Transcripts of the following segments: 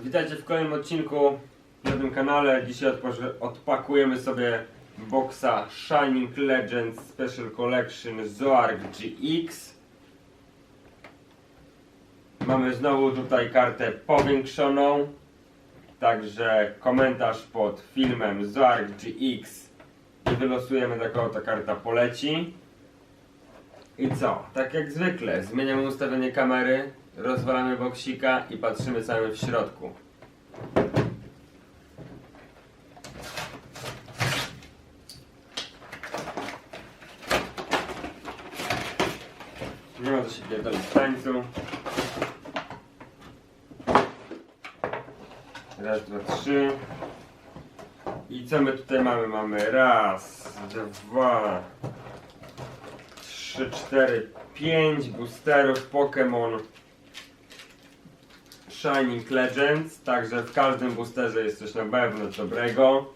Witajcie w kolejnym odcinku na tym kanale. Dzisiaj odpakujemy sobie boxa Shining Legends Special Collection Zoark GX. Mamy znowu tutaj kartę powiększoną. Także komentarz pod filmem Zoark GX i wylosujemy taką oto karta poleci. I co? Tak jak zwykle, zmieniamy ustawienie kamery, rozwalamy boksika i patrzymy mamy w środku. Nie ma co się pierdolić w tańcu. Raz, dwa, trzy. I co my tutaj mamy? Mamy raz, dwa, trzy, cztery, pięć boosterów Pokémon Shining Legends. Także w każdym boosterze jest coś na pewno dobrego.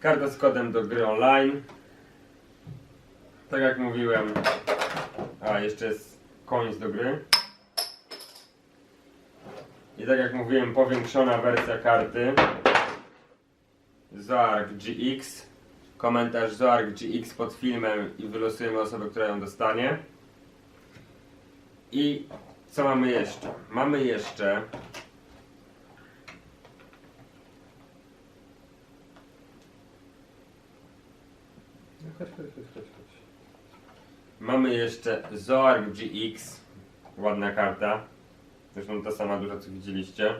Karta z kodem do gry online. Tak jak mówiłem. A, jeszcze jest koniec do gry. I tak jak mówiłem, powiększona wersja karty. Zoark GX. Komentarz Zoark GX pod filmem i wylosujemy osobę, która ją dostanie. I co mamy jeszcze? Mamy jeszcze No chodź, chodź, chodź, chodź, chodź. Mamy jeszcze Zoark GX. Ładna karta. Zresztą ta sama duża co widzieliście.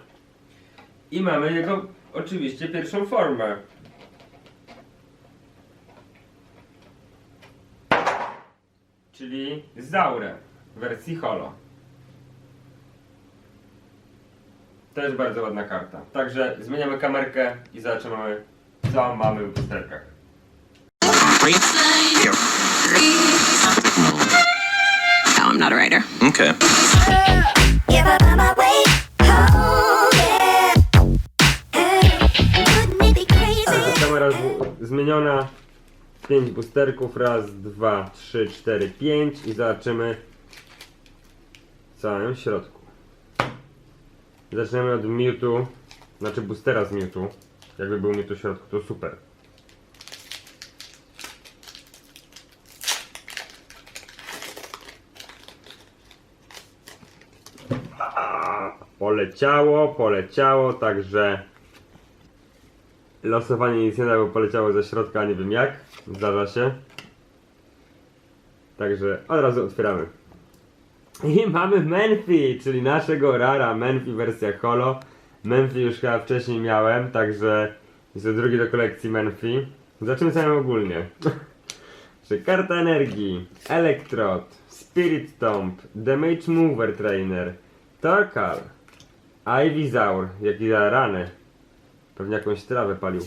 I mamy jego oczywiście pierwszą formę. Czyli Zaurę w wersji Holo. Też bardzo ładna karta. Także zmieniamy kamerkę i zobaczymy co mamy w busterkach. No, I'm not a writer. Okay. Kamera zmieniona. 5 boosterków. Raz, dwa, trzy, cztery, pięć. I zobaczymy co mamy w środku. Zaczniemy od Mewtwo. Znaczy boostera z Mewtwo. Jakby był Mewtwo w środku, to super. Poleciało, poleciało, także Losowanie nic nie da, bo poleciało ze środka, nie wiem jak. Zdarza się. Także od razu otwieramy. I mamy Menfi, czyli naszego rara Menfi wersja Holo. Menfi już chyba wcześniej miałem, także jest to drugi do kolekcji Menfi. Zobaczymy co mamy ogólnie. Że karta energii, Electrod, Spirit Tomb, Damage Mover Trainer, Torkal, Ivysaur, jaki rany. Pewnie jakąś trawę palił.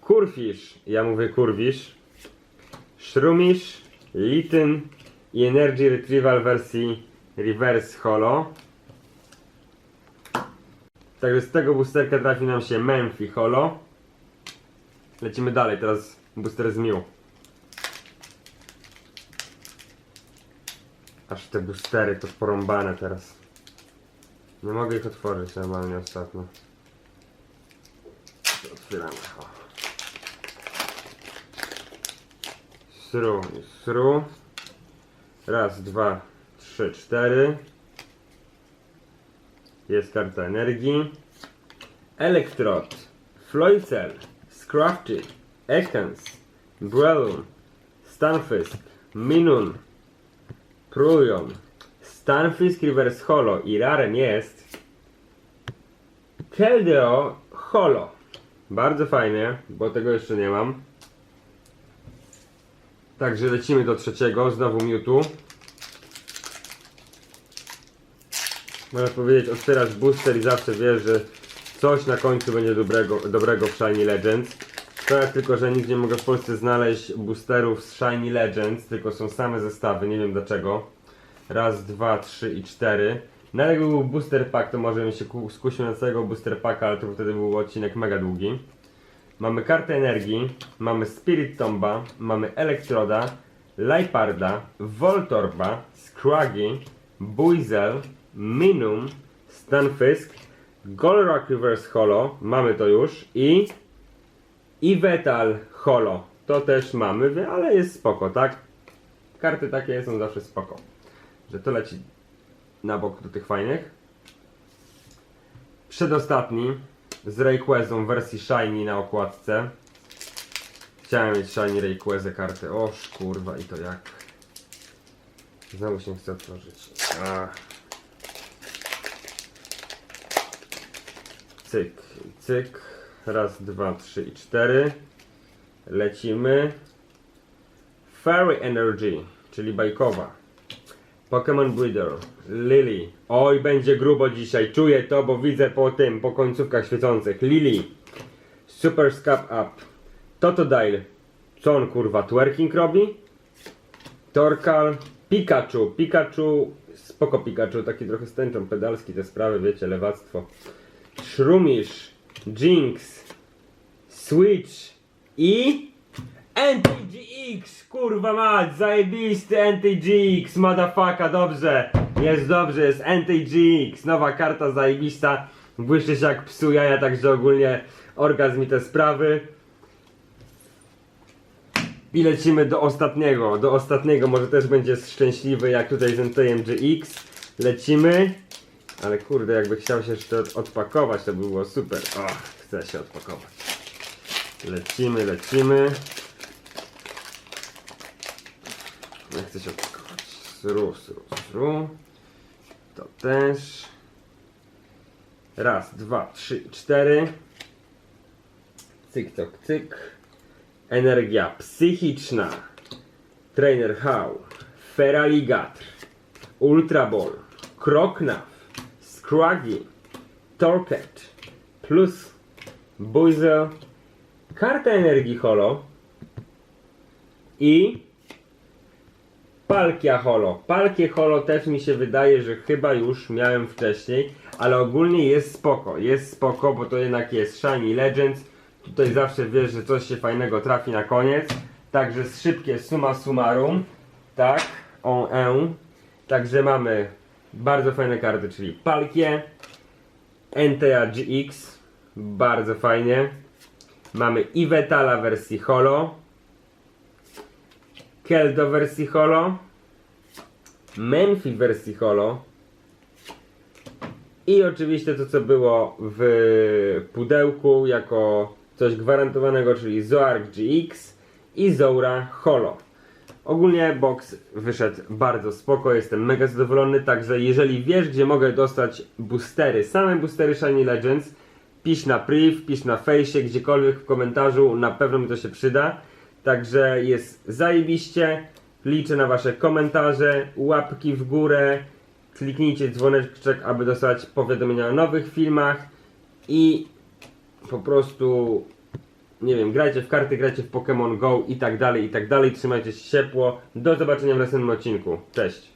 Kurfisz, ja mówię kurwisz. Szrumisz, Lityn i Energy Retrieval wersji Reverse Holo. Także z tego boosterka trafi nam się Menfi Holo. Lecimy dalej, teraz booster z Mew. Aż te boostery to porąbane teraz. Nie mogę ich otworzyć normalnie ostatnio. Otwieramy. O. Sru, sru. Raz, dwa, trzy, cztery. Jest karta energii. Elektrod, Floycel, Scrafty, Ekans, Brelun, Stunfisk, Minun, Prujon, Stunfisk Reverse Holo i rarem jest Keldeo Holo. Bardzo fajnie, bo tego jeszcze nie mam. Także lecimy do trzeciego, znowu Mewtwo. Można powiedzieć, otwierasz booster i zawsze wiesz, że coś na końcu będzie dobrego, dobrego w Shiny Legends. Szkoda tylko, że nigdzie nie mogę w Polsce znaleźć boosterów z Shiny Legends, tylko są same zestawy, nie wiem dlaczego. Raz, dwa, trzy i cztery. No ale jakby był booster pack, to może bym się ku- skusił na całego booster packa, ale to wtedy był odcinek mega długi. Mamy kartę energii, mamy Spirit Tomba, mamy Elektroda, Liparda, Voltorba, Scraggy, Buizel, Minum, Stunfisk, Golrock Reverse Holo, mamy to już i Ivetal Holo, to też mamy, ale jest spoko, tak? Karty takie są zawsze spoko, że to leci na bok do tych fajnych. Przedostatni z Rayquazą w wersji Shiny na okładce. Chciałem mieć Shiny Rayquazę kartę. O kurwa i to jak. Znowu się nie chce otworzyć. Ach. Cyk, cyk. Raz, dwa, trzy i cztery. Lecimy. Fairy Energy, czyli bajkowa. Pokémon Breeder, Lily. Oj, będzie grubo dzisiaj, czuję to, bo widzę po tym, po końcówkach świecących. Lily, Super Scap Up, Totodile. Co on kurwa, twerking robi? Torkal, Pikachu, Pikachu, spoko Pikachu, taki trochę stęczą pedalski te sprawy, wiecie, lewactwo. Shroomish, Jinx, Switch i NTGX, kurwa mać, zajebisty NTGX, motherfucker, dobrze, jest dobrze, jest NTGX, nowa karta zajebista, błyszczy się jak psu jaja, także ogólnie orgazm i te sprawy. I lecimy do ostatniego, do ostatniego, może też będzie szczęśliwy jak tutaj z NTMGX. Lecimy, ale kurde, jakby chciał się jeszcze od- odpakować, to by było super. O, chce się odpakować. Lecimy, lecimy. Chcę się odpakować? Sru, sru, sru. To też. Raz, dwa, trzy, cztery. Cyk, tok, cyk. Energia psychiczna. Trainer How. Feraligatr. Ultra Ball. Kroknaw. Scraggy. Torket. Plus. Buizel. Karta energii holo. I. Palkia holo. Palkie holo też mi się wydaje, że chyba już miałem wcześniej, ale ogólnie jest spoko. Jest spoko, bo to jednak jest Shiny Legends. Tutaj zawsze wiesz, że coś się fajnego trafi na koniec. Także szybkie suma summarum. Tak, on en. Także mamy bardzo fajne karty, czyli Palkie, NTA GX, bardzo fajnie. Mamy Iwetala w wersji Holo, Keldo wersji Holo, Menfi wersji Holo i oczywiście to co było w pudełku jako coś gwarantowanego, czyli Zoark GX i Zora Holo. Ogólnie box wyszedł bardzo spoko, jestem mega zadowolony, także jeżeli wiesz gdzie mogę dostać boostery, same boostery Shiny Legends, pisz na priv, pisz na fejsie, gdziekolwiek w komentarzu, na pewno mi to się przyda. Także jest zajebiście, liczę na wasze komentarze, łapki w górę, kliknijcie dzwoneczek, aby dostać powiadomienia o nowych filmach i po prostu nie wiem, grajcie w karty, grajcie w Pokémon Go i tak dalej, i tak dalej. Trzymajcie się ciepło. Do zobaczenia w następnym odcinku. Cześć.